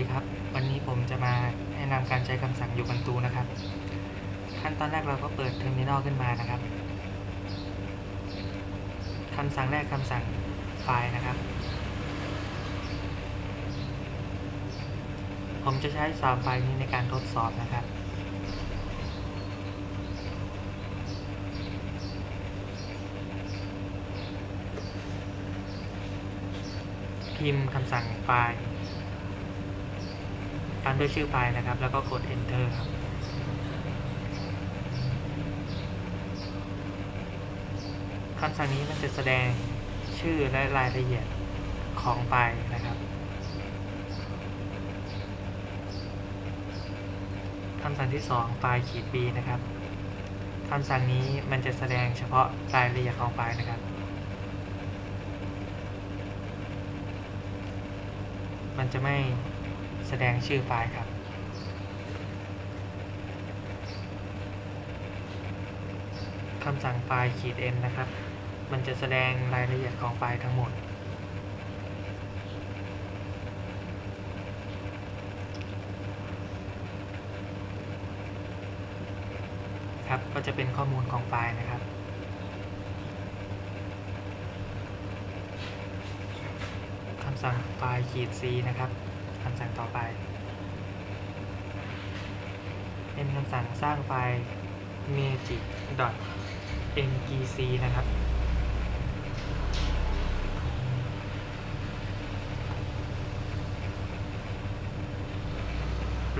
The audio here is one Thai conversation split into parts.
ดีครับ วันนี้ผมจะมาแนะนำการใช้คำสั่งอยู่บนตูนะครับ ขั้นตอนแรกเราก็เปิดเทอร์มินอลขึ้นมานะครับคำสั่งแรกคำสั่งไฟล์นะครับ ผมจะใช้สามไฟล์นี้ในการทดสอบนะครับ พิมพ์คำสั่งไฟล์ ตามด้วยชื่อไฟล์นะครับ แล้วก็กด enter ครับคำสั่งนี้มันจะแสดงชื่อและรายละเอียดของไฟล์นะครับคำสั่งที่ 2 ไฟล์ขีด b นะครับคำสั่งนี้มันจะแสดงเฉพาะรายละเอียดของไฟล์นะครับ มันจะไม่ แสดงชื่อไฟล์ครับ คำสั่งไฟล์ขีด n นะครับ มันจะแสดงรายละเอียดของไฟล์ทั้งหมด ครับ ก็จะเป็นข้อมูลของไฟล์นะครับคำสั่งไฟล์ขีด c นะครับ คำสั่งต่อไป เป็นคำสั่งสร้างไฟล์ magic ngc นะครับ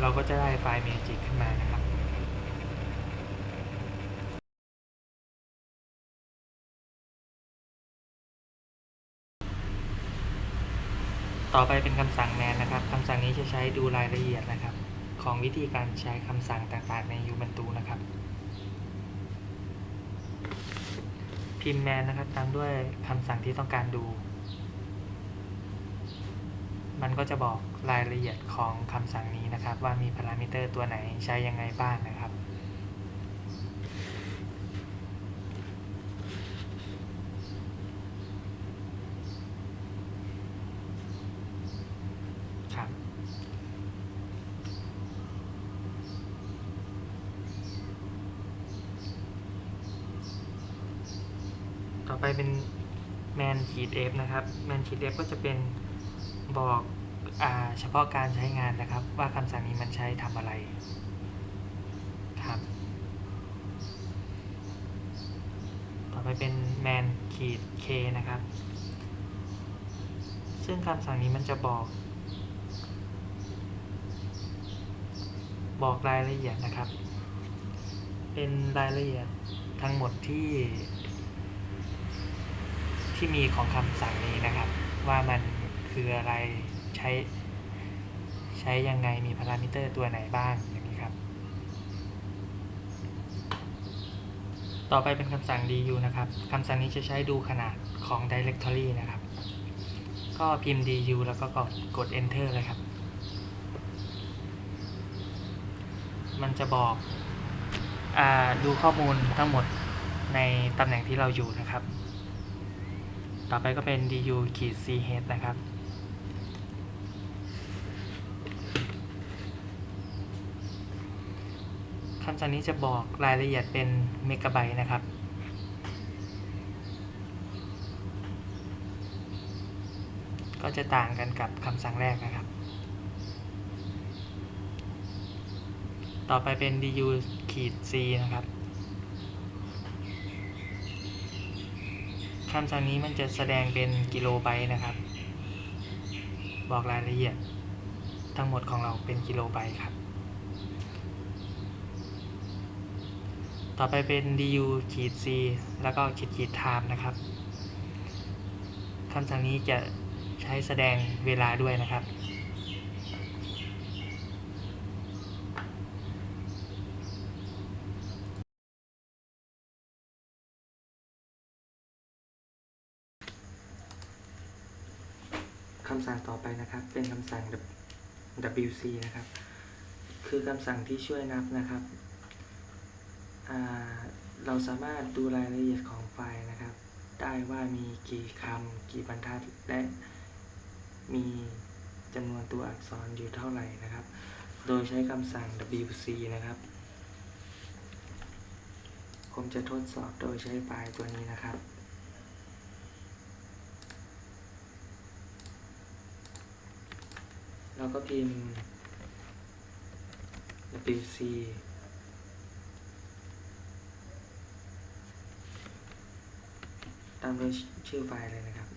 เราก็จะได้ไฟล์ magic ขึ้นมานะครับ ต่อไปเป็นคำสั่งแมนนะครับคำสั่งนี้จะใช้ดูรายละเอียดนะครับ ของวิธีการใช้คำสั่งต่างๆใน Ubuntu นะครับ พิมพ์แมนนะครับตามด้วยคำสั่งที่ต้องการดู มันก็จะบอกรายละเอียดของคำสั่งนี้นะครับ ว่ามีพารามิเตอร์ตัวไหนใช้ยังไงบ้างนะครับครับ ต่อไปเป็นแมนขีด f นะครับแมนขีด f ก็จะเป็นบอกอเฉพาะการใช้งานนะครับ ว่าคำสั่งนี้มันใช้ทำอะไรครับ ต่อไปเป็นแมนขีด k นะครับ ซึ่งคำสั่งนี้มันจะบอก บอกรายละเอียดนะครับ เป็นรายละเอียดทั้งหมดที่ ที่มีของคำสั่งนี้นะครับ ว่ามันคืออะไรใช้ ใช้ยังไงมีพารามิเตอร์ตัวไหนบ้างอย่างนี้ครับ ต่อไปเป็นคำสั่ง du นะครับคำสั่งนี้จะใช้ดูขนาดของ directory นะครับ ก็พิมพ์ du แล้วก็กดกด enter เลยครับ มันจะบอกอดูข้อมูลทั้งหมดในตำแหน่งที่เราอยู่นะครับ ต่อไปก็เป็น du ขีด ch นะครับ คำสั่งนี้จะบอกรายละเอียดเป็นเมกะไบต์นะครับ ก็จะต่างกันกับคำสั่งแรกนะครับ ต่อไปเป็น du ขีด c นะครับ คำสั่งนี้มันจะแสดงเป็นกิโลไบต์นะครับ บอกรายละเอียดทั้งหมดของเราเป็นกิโลไบต์ครับ ต่อไปเป็น du ขีด c แล้วก็ขีดขีด time นะครับคำสั่งนี้จะใช้แสดงเวลาด้วยนะครับ คำสั่งต่อไปนะครับ เป็นคำสั่ง wc นะครับ คือคำสั่งที่ช่วยนับนะครับเราสามารถดูรายละเอียดของไฟล์นะครับ ได้ว่ามีกี่คำกี่บรรทัดและมีจำนวนตัวอักษรอยู่เท่าไหร่นะครับ โดยใช้คำสั่ง wc นะครับ ผมจะทดสอบโดยใช้ไฟล์ตัวนี้นะครับ เรา ก็พิมพ์ wc ตามด้วยชื่อไฟล์เลยนะครับ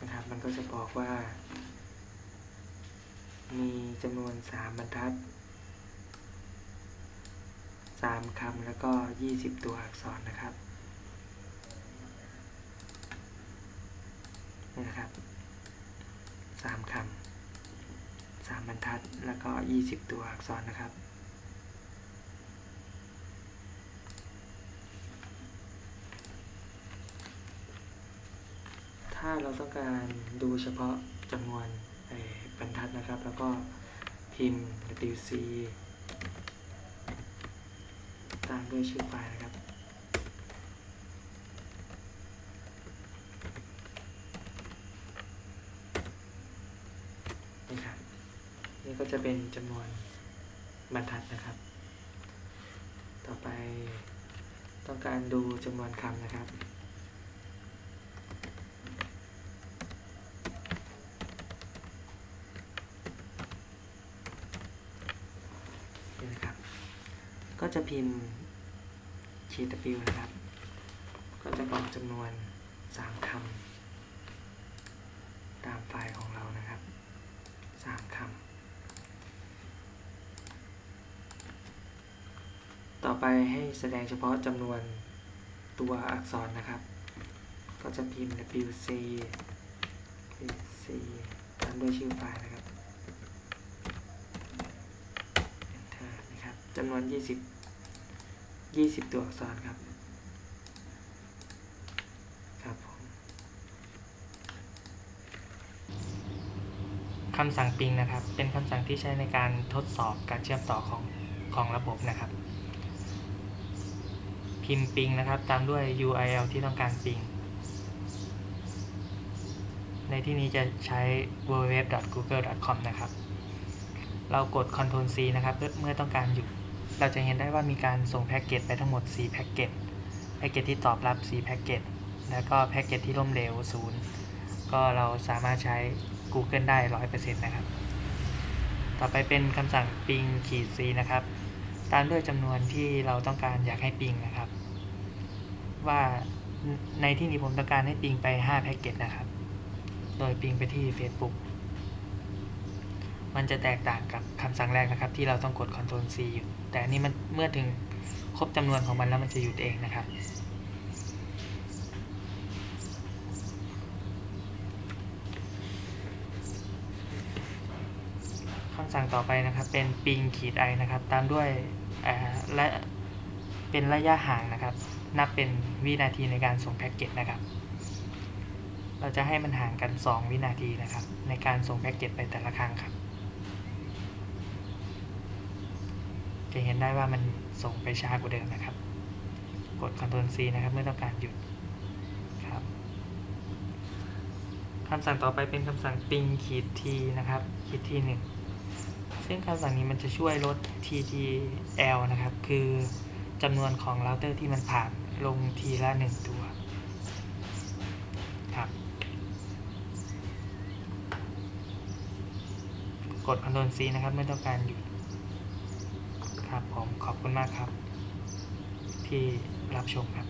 นะครับ มันก็จะบอกว่า มีจำนวนสามบรรทัดสามคำแล้วก็ยี่สิบตัวอักษรนะครับ นะครับสามคำสามบรรทัดแล้วก็ยี่สิบตัวอักษรนะครับ ถ้าเราต้องการดูเฉพาะจำนวนบรรทัดนะครับ แล้วก็พิมพ์ wc ตามด้วยชื่อไฟล์นะครับ นี่ครับ นี่ ก็จะเป็นจำนวนบรรทัดนะครับ ต่อไปต้องการดูจำนวนคำนะครับ นี่นะครับ ก็จะพิมพ์ขีด W นะครับ ก็จะบอกจำนวน 3คำตามไฟล์ของเรานะครับ 3คำต่ อไปให้แสดงเฉพาะจำนวนตัวอักษรนะครับ ก็จะพิมพ์ WC WC ตามด้วยชื่อไฟล์นะครับ Enter นะครับจำนวน 20 20 ตัวอักษรครับ ครับผมคำสั่งปิงนะครับ เป็นคำสั่งที่ใช้ในการทดสอบการเชื่อมต่อของของระบบนะครับ พิมพ์ปิงนะครับ ตามด้วย URL ที่ต้องการปิง ในที่นี้จะใช้ www.google.com นะครับ เรากด Ctrl C นะครับเมื่อต้องการหยุด เราจะเห็นได้ว่ามีการส่งแพ็กเกจไปทั้งหมด 4 แพ็กเกจ แพ็กเกจที่ตอบรับ 4 แพ็กเกจ แล้วก็แพ็กเกจที่ล้มเหลว 0 ก็เราสามารถใช้ Google ได้ 100%นะครับ ต่อไปเป็นคำสั่ง ping ขีด c นะครับ ตามด้วยจำนวนที่เราต้องการอยากให้ปิงนะครับ ว่าในที่นี้ผมต้องการให้ปิงไป 5 แพ็กเกจนะครับ โดยปิงไปที่ Facebook มันจะแตกต่างกับคำสั่งแรกนะครับ ที่เราต้องกด Ctrl C อยู่ แต่อันนี้มันเมื่อถึงครบจำนวนของมันแล้วมันจะหยุดเองนะครับคำสั่งต่อไปนะครับ เป็นปิงขีดไอนะครับ ตามด้วยและเป็นระยะห่างนะครับ นับเป็นวินาทีในการส่งแพ็กเกจนะครับ เราจะให้มันห่างกัน 2 วินาทีนะครับ ในการส่งแพ็กเกจไปแต่ละครั้งครับ จะเห็นได้ว่ามันส่งไปช้ากว่าเดิมนะครับ กด Ctrl C นะครับเมื่อต้องการหยุดครับคำสั่งต่อไปเป็นคำสั่ง ping ขีด t นะครับ ขีดทีหนึ่งซึ่งคำสั่งนี้มันจะช่วยลด TTL นะครับ คือจำนวนของเราเตอร์ที่มันผ่าน ลงทีละหนึ่งตัวครับ กดคอนโทรลซีนะครับเมื่อต้องการหยุดครับผมขอบคุณมากครับ ที่รับชมครับ